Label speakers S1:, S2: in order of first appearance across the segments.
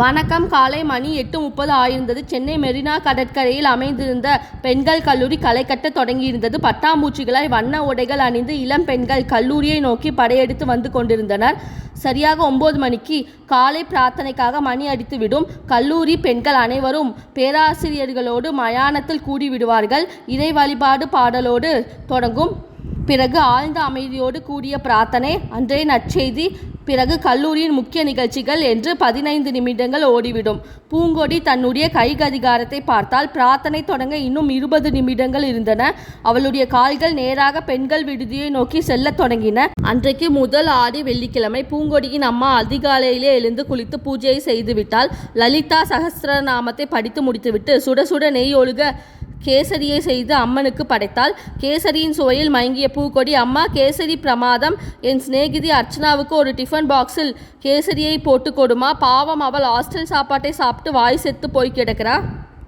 S1: வணக்கம். காலை மணி எட்டு முப்பது ஆயிருந்தது. சென்னை மெரினா கடற்கரையில் அமைந்திருந்த பெண்கள் கல்லூரி களை கட்ட தொடங்கியிருந்தது. பட்டாம்பூச்சிகளாய் வண்ண உடைகள் அணிந்து இளம் பெண்கள் கல்லூரியை நோக்கி படையெடுத்து வந்து கொண்டிருந்தனர். சரியாக ஒன்பது மணிக்கு காலை பிரார்த்தனைக்காக மணி அடித்து விடும் கல்லூரி பெண்கள் அனைவரும் பேராசிரியர்களோடு மயானத்தில் கூடி விடுவார்கள். இறை வழிபாடு பாடலோடு தொடங்கும். பிறகு ஆழ்ந்த அமைதியோடு கூடிய பிரார்த்தனை. அன்றைய நற்செய்தி பிறகு கல்லூரியின் முக்கிய நிகழ்ச்சிகள் என்று பதினைந்து நிமிடங்கள் ஓடிவிடும். பூங்கொடி தன்னுடைய கைகதிகாரத்தை பார்த்தால் பிரார்த்தனை தொடங்க இன்னும் இருபது நிமிடங்கள் இருந்தன. அவளுடைய கால்கள் நேராக பெண்கள் விடுதியை நோக்கி செல்ல தொடங்கின. அன்றைக்கு முதல் ஆடி வெள்ளிக்கிழமை பூங்கொடியின் அம்மா அதிகாலையிலே எழுந்து குளித்து பூஜையை செய்துவிட்டால் லலிதா சகசிரநாமத்தை படித்து முடித்துவிட்டு சுட சுட நெய் ஒழுக கேசரியை செய்து அம்மனுக்கு படைத்தாள். கேசரியின் சுவையில் மயங்கிய பூக்கொடி அம்மா கேசரி பிரமாதம். என் சிநேகிதி அர்ச்சனாவுக்கு ஒரு டிஃபன் பாக்ஸில் கேசரியை போட்டு கொடுமா. பாவம் அவள் ஹாஸ்டல் சாப்பாட்டை சாப்பிட்டு வாய் செத்து போய் கிடக்கிறா.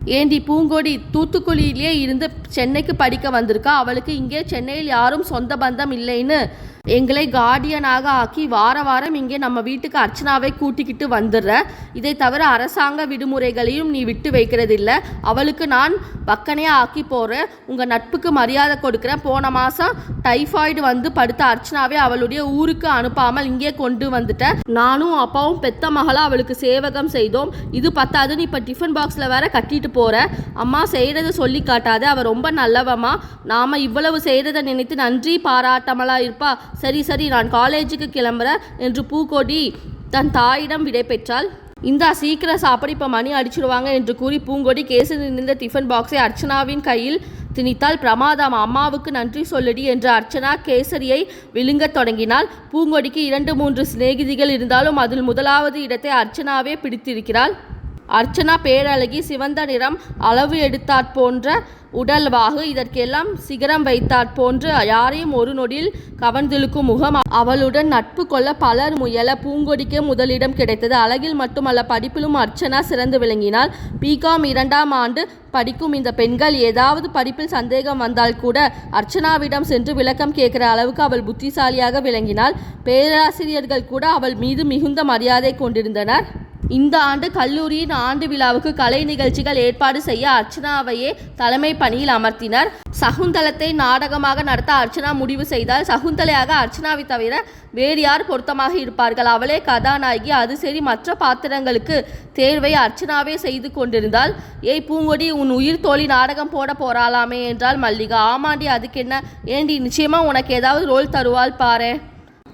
S1: ஏண்டி பூங்கொடி தூத்துக்குடியிலே இருந்து சென்னைக்கு படிக்க வந்திருக்கா. அவளுக்கு இங்கே சென்னையில் யாரும் சொந்த பந்தம் இல்லைன்னு எங்களை கார்டியனாக ஆக்கி வார வாரம் இங்கே நம்ம வீட்டுக்கு அர்ச்சனாவை கூட்டிக்கிட்டு வந்துடுற. இதை தவிர அரசாங்க விடுமுறைகளையும் நீ விட்டு வைக்கிறதில்ல. அவளுக்கு நான் பக்கனையாக ஆக்கி போகிறேன் உங்கள் நட்புக்கு மரியாதை கொடுக்குறேன். போன மாதம் டைஃபாய்டு வந்து படுத்த அர்ச்சனாவை அவளுடைய ஊருக்கு அனுப்பாமல் இங்கே கொண்டு வந்துட்டேன் நானும் அப்பாவும் பெத்த மகளாக அவளுக்கு சேவகம் செய்தோம். இது பத்தாதுன்னு இப்போ டிஃபன் பாக்ஸில் வேற கட்டிட்டு போகிற அம்மா செய்கிறத சொல்லி காட்டாத. அவள் ரொம்ப நல்லவம்மா. நாம் இவ்வளவு செய்கிறத நினைத்து நன்றி பாராட்டமலா இருப்பா. சரி சரி நான் காலேஜுக்கு கிளம்புறேன் என்று பூங்கொடி தன் தாயிடம் விடை பெற்றாள். இந்தா சீக்கிரம் சாப்பிட இப்போ மணி அடிச்சிடுவாங்க என்று கூறி பூங்கொடி கேசரி நின்ற டிஃபன் பாக்ஸை அர்ச்சனாவின் கையில் திணித்தால் பிரமாதம் அம்மாவுக்கு நன்றி சொல்லடி என்று அர்ச்சனா கேசரியை விழுங்கத் தொடங்கினாள். பூங்கொடிக்கு இரண்டு மூன்று சிநேகிதிகள் இருந்தாலும் அதில் முதலாவது இடத்தை அர்ச்சனாவே பிடித்திருக்கிறாள். அர்ச்சனா பேரழகி சிவந்த நிறம் அளவு எடுத்தாற் போன்ற உடல்வாகு. இதற்கெல்லாம் சிகரம் வைத்தாற் போன்று யாரையும் ஒரு நொடியில் கவர்ந்திழுக்கும் முகம் அவளுடன் நட்பு கொள்ள பலர் முயல பூங்கொடிக்கே முதலிடம் கிடைத்தது. அழகில் மட்டுமல்ல படிப்பிலும் அர்ச்சனா சிறந்து விளங்கினாள். பிகாம் இரண்டாம் ஆண்டு படிக்கும் இந்த பெண்கள் ஏதாவது படிப்பில் சந்தேகம் வந்தால் கூட அர்ச்சனாவிடம் சென்று விளக்கம் கேட்கிற அளவுக்கு அவள் புத்திசாலியாக விளங்கினாள். பேராசிரியர்கள் கூட அவள் மீது மிகுந்த மரியாதை கொண்டிருந்தனர். இந்த ஆண்டு கல்லூரியின் ஆண்டு விழாவுக்கு கலை நிகழ்ச்சிகள் ஏற்பாடு செய்ய அர்ச்சனாவையே தலைமை பணியில் அமர்த்தினர். சகுந்தலத்தை நாடகமாக நடத்த அர்ச்சனா முடிவு செய்தால் சகுந்தலையாக அர்ச்சனாவை தவிர வேறு யார் பொருத்தமாக இருப்பார்கள்? அவளே கதாநாயகி அது சரி மற்ற பாத்திரங்களுக்கு தேர்வை அர்ச்சனாவே செய்து கொண்டிருந்தால் ஏய் பூங்கொடி உன் உயிர் தோழி நாடகம் போட போறாளாமே என்றால் மல்லிகா. ஆமாண்டி அதுக்கு என்ன ஏண்டி நிச்சயமா உனக்கு ஏதாவது ரோல் தருவாள் பாரு.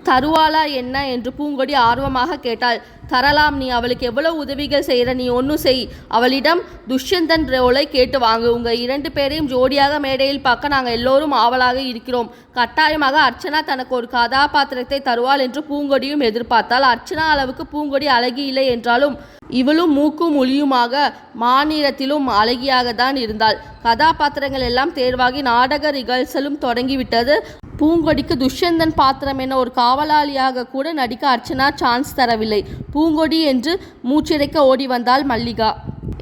S1: தருவாளா என்ன? என்று பூங்கொடி ஆர்வமாக கேட்டாள். தரலாம் நீ அவளுக்கு எவ்வளோ உதவிகள் செய்கிற நீ ஒன்றும் செய். அவளிடம் துஷ்யந்தன் ரோலை கேட்டு வாங்கு. உங்கள் இரண்டு பேரையும் ஜோடியாக மேடையில் பார்க்க நாங்கள் எல்லோரும் ஆவலாக இருக்கிறோம். கட்டாயமாக அர்ச்சனா தனக்கு ஒரு கதாபாத்திரத்தை தருவாள் என்று பூங்கொடியும் எதிர்பார்த்தாள். அர்ச்சனா அளவுக்கு பூங்கொடி அழகி இல்லை என்றாலும் இவளும் மூக்கும் ஒளியுமாக மாநிலத்திலும் அழகியாக தான் இருந்தாள். கதாபாத்திரங்கள் எல்லாம் தேர்வாகி நாடக ரிகர்சலும் தொடங்கிவிட்டது. பூங்கொடிக்கு துஷ்யந்தன் பாத்திரம் என ஒரு காவலாளியாக கூட நடிக்க அர்ச்சனா சான்ஸ் தரவில்லை. பூங்கொடி என்று மூச்சிறைக்க ஓடி வந்தாள் மல்லிகா.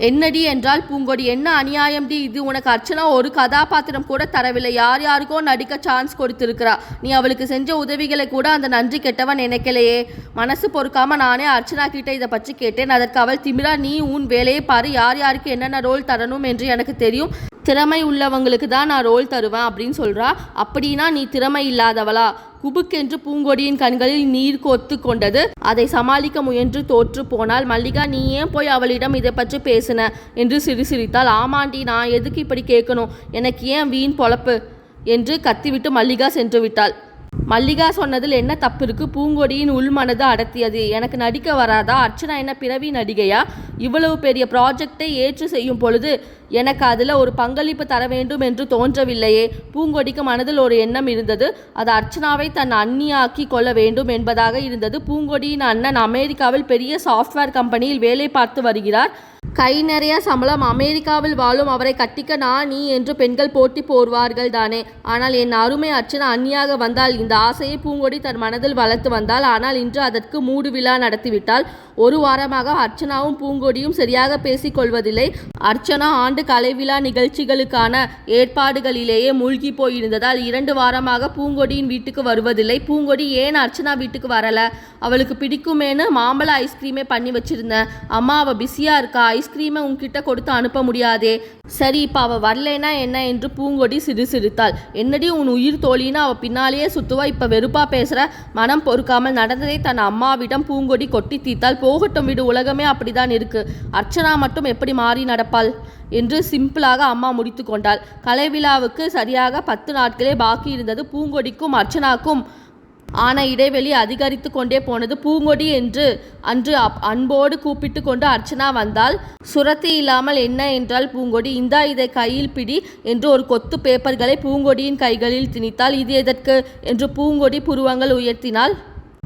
S1: என்னடி என்றால் பூங்கொடி என்ன அநியாயம்டி? இது உனக்கு அர்ச்சனா ஒரு கதாபாத்திரம் கூட தரவில்லை. யார் யாருக்கோ நடிக்க சான்ஸ் கொடுத்திருக்கிறா. நீ அவளுக்கு செஞ்ச உதவிகளை கூட அந்த நன்றி கெட்டவன் நினைக்கலையே. மனசு பொறுக்காம நானே அர்ச்சனா கிட்ட இதை பற்றி கேட்டேன். அதற்கு அவள் திமிரா நீ உன் வேலையை பாரு. யார் யாருக்கு என்னென்ன ரோல் தரணும் என்று எனக்கு தெரியும். திறமை உள்ளவங்களுக்கு தான் நான் ரோல் தருவேன் அப்படின்னு சொல்றா. அப்படின்னா நீ திறமை இல்லாதவளா. குபுக்கென்று பூங்கொடியின் கண்களில் நீர் கொத்து கொண்டது. அதை சமாளிக்க முயன்று தோற்று போனால் மல்லிகா நீ ஏன் போய் அவளிடம் இதை பற்றி பேசின? என்று சிரிசிரித்தாள். ஆமாண்டி நான் எதுக்கு இப்படி கேட்கணும்? எனக்கு ஏன் வீண் பொழப்பு? என்று கத்திவிட்டு மல்லிகா சென்று விட்டாள். மல்லிகா சொன்னதில் என்ன தப்பு இருக்கு? பூங்கொடியின் உள்மனது அடர்த்தியது. எனக்கு நடிக்க வராதா? அர்ச்சனா என்ன பிறவி நடிகையா? இவ்வளவு பெரிய ப்ராஜெக்டை ஏற்று செய்யும் பொழுது எனக்கு அதில் ஒரு பங்களிப்பு தர வேண்டும் என்று தோன்றவில்லையே. பூங்கொடிக்கு மனதில் ஒரு எண்ணம் இருந்தது. அது அர்ச்சனாவை தன் அந்நியாக்கி கொள்ள வேண்டும் என்பதாக இருந்தது. பூங்கொடியின் அண்ணன் அமெரிக்காவில் பெரிய சாஃப்ட்வேர் கம்பெனியில் வேலை பார்த்து வருகிறார். கை நிறைய சம்பளம். அமெரிக்காவில் வாழும் அவரை கட்டிக்க நான் நீ என்று பெண்கள் போட்டி போர்வார்கள் தானே. ஆனால் என் அருமை அர்ச்சனா அந்நியாக வந்தால் இந்த ஆசையை பூங்கொடி தன் மனதில் வளர்த்து வந்தால் ஆனால் இன்று அதற்கு மூடு விழா நடத்திவிட்டால் ஒரு வாரமாக அர்ச்சனாவும் பூங்கொடியும் சரியாக பேசிக் கொள்வதில்லை. அர்ச்சனா ஆண்டு கலை விழா நிகழ்ச்சிகளுக்கான ஏற்பாடுகளிலேயே மூழ்கி போயிருந்ததால் இரண்டு வாரமாக பூங்கொடியின் வீட்டுக்கு வருவதில்லை. பூங்கொடி ஏன் அர்ச்சனா வீட்டுக்கு வரல? அவளுக்கு பிடிக்குமேன்னு மாம்பழ ஐஸ்கிரீமே பண்ணி வச்சிருந்தேன். அம்மா அவள் பிஸியாக இருக்கா? ஐஸ்கிரீமை உன்கிட்ட கொடுத்து அனுப்ப முடியாதே. சரி இப்போ அவள் வரலைன்னா என்ன என்று பூங்கொடி சிறு சிரித்தாள் என்னடி உன் உயிர் தோழின்னு அவள் பின்னாலேயே சுத்துவா? இப்போ வெறுப்பா பேசுகிற மனம் பொறுக்காமல் நடந்ததை தன் அம்மாவிடம் பூங்கொடி கொட்டி தீர்த்தால் போகட்டும் விடு உலகமே அப்படிதான் இருக்கு. அர்ச்சனா மட்டும் எப்படி மாறி நடப்பாள் என்று சிம்பிளாக அம்மா முடித்து கொண்டாள். கலை விழாவுக்கு சரியாக பத்து நாட்களே பாக்கி இருந்தது பூங்கொடிக்கும் அர்ச்சனாக்கும். ஆனால் இடைவெளி அதிகரித்து கொண்டே போனது பூங்கொடி என்று அன்று அன்போடு கூப்பிட்டு கொண்டு அர்ச்சனா வந்தால் சுரத்தி இல்லாமல் என்ன என்றால் பூங்கொடி இந்தா இதை கையில் பிடி என்று ஒரு கொத்து பேப்பர்களை பூங்கொடியின் கைகளில் திணித்தால் இது எதற்கு? என்று பூங்கொடி புருவங்கள் உயர்த்தினால்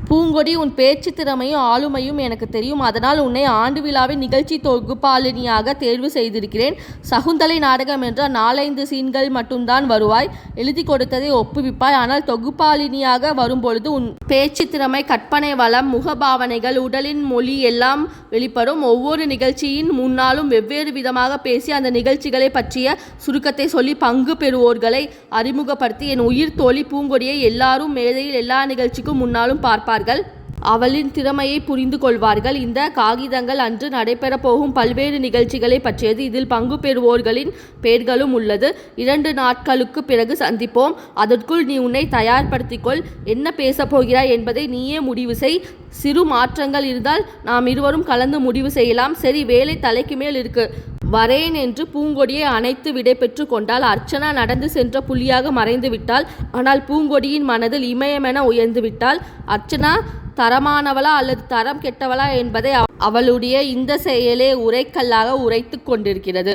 S1: பூங்கொடி உன் பேச்சு திறமையும் ஆளுமையும் எனக்கு தெரியும். அதனால் உன்னை ஆண்டு விழாவின் நிகழ்ச்சி தொகுப்பாளினியாக தேர்வு செய்திருக்கிறேன். சகுந்தலை நாடகம் என்றால் நாலைந்து சீன்கள் மட்டும்தான் வருவாய். எழுதி கொடுத்ததை ஒப்புவிப்பாய். ஆனால் தொகுப்பாளினியாக வரும்பொழுது உன் பேச்சு திறமை கற்பனை வளம் முகபாவனைகள் உடலின் மொழி எல்லாம் வெளிப்படும். ஒவ்வொரு நிகழ்ச்சியின் முன்னாலும் வெவ்வேறு விதமாக பேசி அந்த நிகழ்ச்சிகளை பற்றிய சுருக்கத்தை சொல்லி பங்கு பெறுவோர்களை அறிமுகப்படுத்தி என் உயிர் தோழி பூங்கொடியை எல்லாரும் மேடையில் எல்லா நிகழ்ச்சிக்கும் முன்னாலும் பார்ப்பார் பார்ப்பார்கள் அவளின் திறமையை புரிந்து கொள்வார்கள். இந்த காகிதங்கள் அன்று நடைபெறப் போகும் பல்வேறு நிகழ்ச்சிகளை பற்றியது. இதில் பங்கு பெறுவோர்களின் பெயர்களும் உள்ளது. இரண்டு நாட்களுக்கு பிறகு சந்திப்போம். அதற்குள் நீ உன்னை தயார்படுத்திக்கொள். என்ன பேசப் போகிறாய் என்பதை நீயே முடிவு செய். சிறு மாற்றங்கள் இருந்தால் நாம் இருவரும் கலந்து முடிவு செய்யலாம். சரி வேலை தலைக்கு மேல் இருக்கு. வரேன் என்று பூங்கொடியை அணைத்து விடை பெற்று கொண்டால் அர்ச்சனா நடந்து சென்ற புலியாக மறைந்து விட்டாள் ஆனால் பூங்கொடியின் மனதில் இமயமென உயர்ந்து விட்டாள் அர்ச்சனா தரமானவளா அல்லது தரம் கெட்டவளா என்பதை அவளுடைய இந்த செயலே உரைக்கல்லாக உரைத்து கொண்டிருக்கிறது.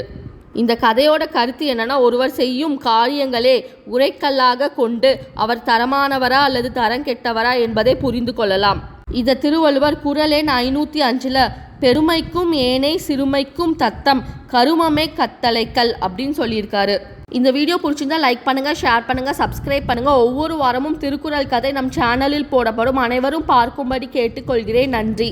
S1: இந்த கதையோட கருத்து என்னன்னா ஒருவர் செய்யும் காரியங்களே உரைக்கல்லாக கொண்டு அவர் தரமானவரா அல்லது தரம் கெட்டவரா என்பதை புரிந்து கொள்ளலாம். இத திருவள்ளுவர் குரலேன் ஐநூற்றி அஞ்சில் பெருமைக்கும் ஏனை சிறுமைக்கும் தத்தம் கருமமே கத்தளைக்கல் அப்படின்னு சொல்லியிருக்காரு. இந்த வீடியோ பிடிச்சிருந்தா லைக் பண்ணுங்க ஷேர் பண்ணுங்க சப்ஸ்கிரைப் பண்ணுங்க. ஒவ்வொரு வாரமும் திருக்குறள் கதை நம் சேனலில் போடப்படும். அனைவரும் பார்க்கும்படி கேட்டுக்கொள்கிறேன். நன்றி.